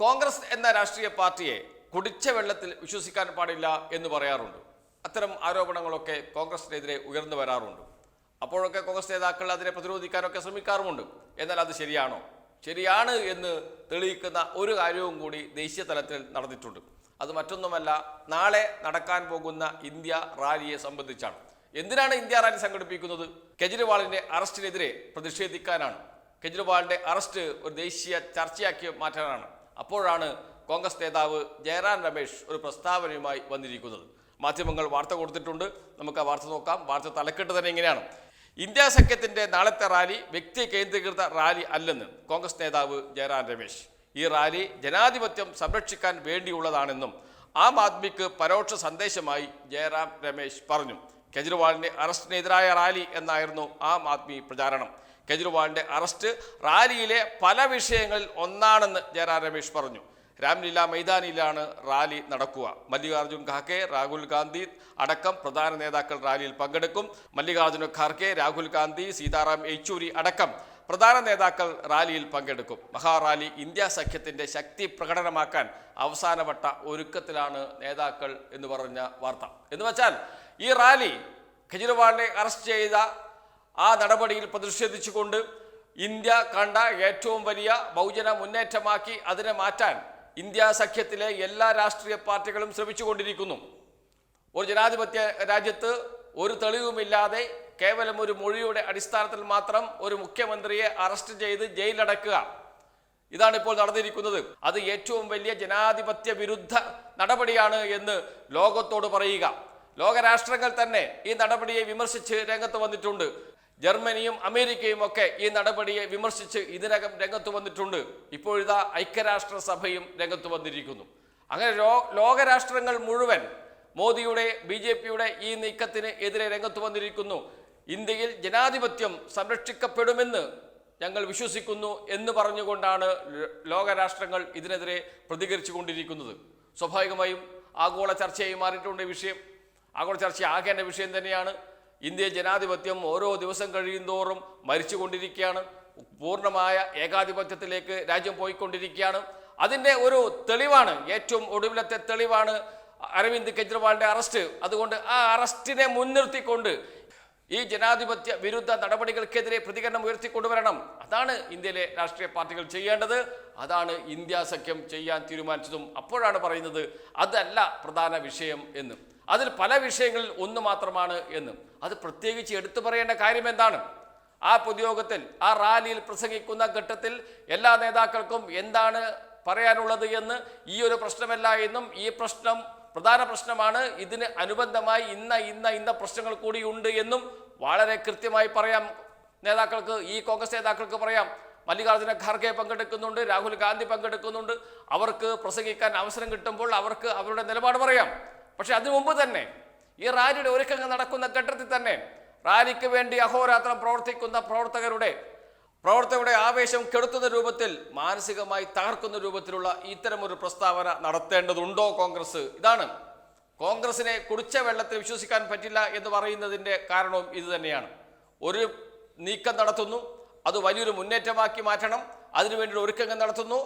കോൺഗ്രസ് എന്ന രാഷ്ട്രീയ പാർട്ടിയെ കുടിച്ച വെള്ളത്തിൽ വിശ്വസിക്കാൻ പാടില്ല എന്ന് പറയാറുണ്ട്. അത്തരം ആരോപണങ്ങളൊക്കെ കോൺഗ്രസിനെതിരെ ഉയർന്നു വരാറുണ്ട്. അപ്പോഴൊക്കെ കോൺഗ്രസ് നേതാക്കൾ അതിനെ പ്രതിരോധിക്കാനൊക്കെ ശ്രമിക്കാറുമുണ്ട്. എന്നാൽ അത് ശരിയാണോ? ശരിയാണ് എന്ന് തെളിയിക്കുന്ന ഒരു കാര്യവും കൂടി ദേശീയ തലത്തിൽ നടന്നിട്ടുണ്ട്. അത് മറ്റൊന്നുമല്ല നാളെ നടക്കാൻ പോകുന്ന ഇന്ത്യ റാലിയെ സംബന്ധിച്ചാണ്. എന്തിനാണ് ഇന്ത്യ റാലി സംഘടിപ്പിക്കുന്നത്? കെജ്രിവാളിന്റെ അറസ്റ്റിനെതിരെ പ്രതിഷേധിക്കാനാണ്. കെജ്രിവാളിന്റെ അറസ്റ്റ് ഒരു ദേശീയ ചർച്ചയാക്കി മാറ്റാനാണ്. അപ്പോഴാണ് കോൺഗ്രസ് നേതാവ് ജയറാം രമേശ് ഒരു പ്രസ്താവനയുമായി വന്നിരിക്കുന്നത്. മാധ്യമങ്ങൾ വാർത്ത കൊടുത്തിട്ടുണ്ട്. നമുക്ക് ആ വാർത്ത നോക്കാം. വാർത്ത തലക്കെട്ട് തന്നെ ഇങ്ങനെയാണ്. ഇന്ത്യ സഖ്യത്തിന്റെ നാളത്തെ റാലി വ്യക്തി കേന്ദ്രീകൃത റാലി അല്ലെന്ന് കോൺഗ്രസ് നേതാവ് ജയറാം രമേശ്. ഈ റാലി ജനാധിപത്യം സംരക്ഷിക്കാൻ വേണ്ടിയുള്ളതാണെന്നും ആം ആദ്മിക്ക് പരോക്ഷ സന്ദേശമായി ജയറാം രമേശ് പറഞ്ഞു. കെജ്രിവാളിന്റെ അറസ്റ്റിനെതിരായ റാലി എന്നായിരുന്നു ആം ആദ്മി പ്രചാരണം. കെജ്രിവാളിന്റെ അറസ്റ്റ്. റാലിയിലെ പല വിഷയങ്ങളിൽ ഒന്നാണെന്ന് ജയറാം രമേശ് പറഞ്ഞു. രാംലീല മൈതാനിയിലാണ് റാലി നടക്കുക. മല്ലികാർജുൻ ഖാർഗെ രാഹുൽ ഗാന്ധി അടക്കം പ്രധാന നേതാക്കൾ റാലിയിൽ പങ്കെടുക്കും. മല്ലികാർജുൻ ഖാർഗെ രാഹുൽ ഗാന്ധി സീതാറാം യെച്ചൂരി അടക്കം പ്രധാന നേതാക്കൾ റാലിയിൽ പങ്കെടുക്കും. മഹാറാലി ഇന്ത്യ സഖ്യത്തിന്റെ ശക്തി പ്രകടനമാക്കാൻ അവസാനവട്ട ഒരുക്കത്തിലാണ് നേതാക്കൾ എന്ന് പറഞ്ഞ വാർത്ത. എന്ന് വെച്ചാൽ ഈ റാലി കെജ്രിവാളിനെ അറസ്റ്റ് ചെയ്ത ആ നടപടിയിൽ പ്രതിഷേധിച്ചുകൊണ്ട് ഇന്ത്യ കണ്ട ഏറ്റവും വലിയ ബഹുജന മുന്നേറ്റമാക്കി അതിനെ മാറ്റാൻ ഇന്ത്യ സഖ്യത്തിലെ എല്ലാ രാഷ്ട്രീയ പാർട്ടികളും ശ്രമിച്ചുകൊണ്ടിരിക്കുന്നു. ഒരു ജനാധിപത്യ രാജ്യത്ത് ഒരു തെളിവുമില്ലാതെ കേവലം ഒരു മൊഴിയുടെ അടിസ്ഥാനത്തിൽ മാത്രം ഒരു മുഖ്യമന്ത്രിയെ അറസ്റ്റ് ചെയ്ത് ജയിലടക്കുക. ഇതാണ് ഇപ്പോൾ നടന്നിരിക്കുന്നത്. അത് ഏറ്റവും വലിയ ജനാധിപത്യ വിരുദ്ധ നടപടിയാണ് എന്ന് ലോകത്തോട് പറയുക. ലോകരാഷ്ട്രങ്ങൾ തന്നെ ഈ നടപടിയെ വിമർശിച്ച് രംഗത്ത് വന്നിട്ടുണ്ട്. ജർമ്മനിയും അമേരിക്കയും ഒക്കെ ഈ നടപടിയെ വിമർശിച്ച് ഇതിനകം രംഗത്ത് വന്നിട്ടുണ്ട്. ഇപ്പോഴിതാ ഐക്യരാഷ്ട്ര സഭയും രംഗത്ത് വന്നിരിക്കുന്നു. അങ്ങനെ ലോകരാഷ്ട്രങ്ങൾ മുഴുവൻ മോദിയുടെ ബി ജെ പിയുടെ ഈ നീക്കത്തിന് എതിരെ രംഗത്ത് വന്നിരിക്കുന്നു. ഇന്ത്യയിൽ ജനാധിപത്യം സംരക്ഷിക്കപ്പെടുമെന്ന് ഞങ്ങൾ വിശ്വസിക്കുന്നു എന്ന് പറഞ്ഞുകൊണ്ടാണ് ലോകരാഷ്ട്രങ്ങൾ ഇതിനെതിരെ പ്രതികരിച്ചു കൊണ്ടിരിക്കുന്നത്. സ്വാഭാവികമായും ആഗോള ചർച്ചയായി മാറിയിട്ടുണ്ട് വിഷയം. ആഗോള ചർച്ച ആകേണ്ട വിഷയം തന്നെയാണ്. ഇന്ത്യ ജനാധിപത്യം ഓരോ ദിവസം കഴിയുന്തോറും മരിച്ചുകൊണ്ടിരിക്കുകയാണ്. പൂർണമായ ഏകാധിപത്യത്തിലേക്ക് രാജ്യം പോയിക്കൊണ്ടിരിക്കുകയാണ്. അതിന്റെ ഒരു തെളിവാണ് ഏറ്റവും ഒടുവിലത്തെ തെളിവാണ് അരവിന്ദ് കെജ്രിവാളിന്റെ അറസ്റ്റ്. അതുകൊണ്ട് ആ അറസ്റ്റിനെ മുൻനിർത്തിക്കൊണ്ട് ഈ ജനാധിപത്യ വിരുദ്ധ നടപടികൾക്കെതിരെ പ്രതികരണം ഉയർത്തിക്കൊണ്ടുവരണം. അതാണ് ഇന്ത്യയിലെ രാഷ്ട്രീയ പാർട്ടികൾ ചെയ്യേണ്ടത്. അതാണ് ഇന്ത്യ സഖ്യം ചെയ്യാൻ തീരുമാനിച്ചതും അപ്പോഴാണ് പറയുന്നത്. അതല്ല പ്രധാന വിഷയം എന്ന്. അതിൽ പല വിഷയങ്ങളിൽ ഒന്ന് മാത്രമാണ് എന്ന്. അത് പ്രത്യേകിച്ച് എടുത്തു പറയേണ്ട കാര്യം എന്താണ്? ആ പൊതുയോഗത്തിൽ ആ റാലിയിൽ പ്രസംഗിക്കുന്ന ഘട്ടത്തിൽ എല്ലാ നേതാക്കൾക്കും എന്താണ് പറയാനുള്ളത് എന്ന് ഈ ഒരു പ്രശ്നമല്ല എന്നും ഈ പ്രശ്നം പ്രധാന പ്രശ്നമാണ്. ഇതിന് അനുബന്ധമായി ഇന്ന ഇന്ന ഇന്ന പ്രശ്നങ്ങൾ കൂടി ഉണ്ട് എന്നും വളരെ കൃത്യമായി പറയാം. നേതാക്കൾക്ക് ഈ കോൺഗ്രസ് നേതാക്കൾക്ക് പറയാം. മല്ലികാർജുന ഖാർഗെ പങ്കെടുക്കുന്നുണ്ട് രാഹുൽ ഗാന്ധി പങ്കെടുക്കുന്നുണ്ട്. അവർക്ക് പ്രസംഗിക്കാൻ അവസരം കിട്ടുമ്പോൾ അവർക്ക് അവരുടെ നിലപാട് പറയാം. പക്ഷെ അതിനു മുമ്പ് തന്നെ ഈ റാലിയുടെ ഒരുക്കങ്ങൾ നടക്കുന്ന ഘട്ടത്തിൽ തന്നെ റാലിക്ക് വേണ്ടി അഹോരാത്രം പ്രവർത്തിക്കുന്ന പ്രവർത്തകരുടെ പ്രവർത്തകരുടെ ആവേശം കെടുത്തുന്ന രൂപത്തിൽ മാനസികമായി തകർക്കുന്ന രൂപത്തിലുള്ള ഇത്തരമൊരു പ്രസ്താവന നടത്തേണ്ടതുണ്ടോ കോൺഗ്രസ്? ഇതാണ്. കോൺഗ്രസിനെ കുടിച്ച വെള്ളത്തിൽ വിശ്വസിക്കാൻ പറ്റില്ല എന്ന് പറയുന്നതിന്റെ കാരണവും ഇത് തന്നെയാണ്. ഒരു നീക്കം നടത്തുന്നു അത് വലിയൊരു മുന്നേറ്റമാക്കി മാറ്റണം. അതിനുവേണ്ടി ഒരുക്കങ്ങൾ നടത്തുന്നു.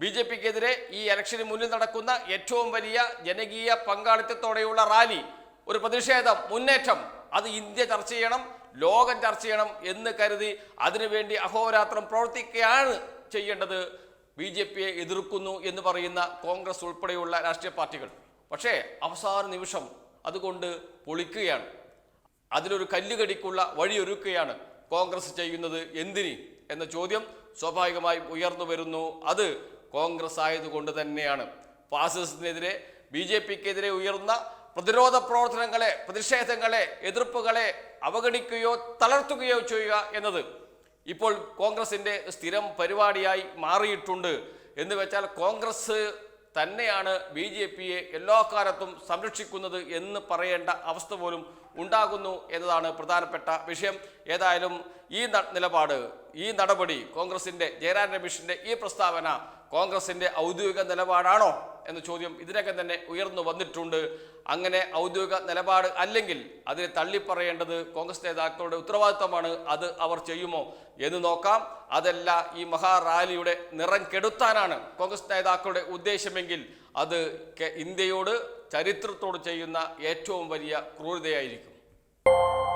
ബി ജെ പിക്കെതിരെ ഈ ഇലക്ഷന് മുന്നിൽ നടക്കുന്ന ഏറ്റവും വലിയ ജനകീയ പങ്കാളിത്തത്തോടെയുള്ള റാലി ഒരു പ്രതിഷേധം മുന്നേറ്റം അത് ഇന്ത്യ ചർച്ച ചെയ്യണം ലോകം ചർച്ച ചെയ്യണം എന്ന് കരുതി അതിനുവേണ്ടി അഹോരാത്രം പ്രവർത്തിക്കുകയാണ് ചെയ്യേണ്ടത്. ബി ജെ പിയെ എതിർക്കുന്നു എന്ന് പറയുന്ന കോൺഗ്രസ് ഉൾപ്പെടെയുള്ള രാഷ്ട്രീയ പാർട്ടികൾ. പക്ഷേ അവസാന നിമിഷം അതുകൊണ്ട് പൊളിക്കുകയാണ്. അതിലൊരു കല്ലുകടിക്കുള്ള വഴിയൊരുക്കുകയാണ് കോൺഗ്രസ് ചെയ്യുന്നത്. എന്തിന്? എന്ന ചോദ്യം സ്വാഭാവികമായും ഉയർന്നു വരുന്നു. അത് കോൺഗ്രസ് ആയതുകൊണ്ട് തന്നെയാണ്. ഫാസിസത്തിനെതിരെ ബി ജെ പിക്കെതിരെ ഉയർന്ന പ്രതിരോധ പ്രവർത്തനങ്ങളെ പ്രതിഷേധങ്ങളെ എതിർപ്പുകളെ അവഗണിക്കുകയോ തളർത്തുകയോ ചെയ്യുക എന്നത് ഇപ്പോൾ കോൺഗ്രസിന്റെ സ്ഥിരം പരിപാടിയായി മാറിയിട്ടുണ്ട്. എന്ന് വെച്ചാൽ കോൺഗ്രസ് തന്നെയാണ് ബി ജെ പിയെ എല്ലാ കാലത്തും സംരക്ഷിക്കുന്നത് എന്ന് പറയേണ്ട അവസ്ഥ പോലും ഉണ്ടാകുന്നു എന്നതാണ് പ്രധാനപ്പെട്ട വിഷയം. ഏതായാലും ഈ നിലപാട് ഈ നടപടി കോൺഗ്രസിന്റെ ജയരാജ് രമേഷിന്റെ ഈ പ്രസ്താവന കോൺഗ്രസിന്റെ ഔദ്യോഗിക നിലപാടാണോ എന്ന ചോദ്യം ഇതിനകം തന്നെ ഉയർന്നു വന്നിട്ടുണ്ട്. അങ്ങനെ ഔദ്യോഗിക നിലപാട് അല്ലെങ്കിൽ അതിനെ തള്ളിപ്പറയേണ്ടത് കോൺഗ്രസ് നേതാക്കളുടെ ഉത്തരവാദിത്തമാണ് അത് അവർ ചെയ്യുമോ എന്ന് നോക്കാം. അതല്ല ഈ മഹാറാലിയുടെ നിറം കെടുത്താനാണ് കോൺഗ്രസ് നേതാക്കളുടെ ഉദ്ദേശമെങ്കിൽ അത് ഇന്ത്യയോട് ചരിത്രത്തോട് ചെയ്യുന്ന ഏറ്റവും വലിയ ക്രൂരതയായിരിക്കും. you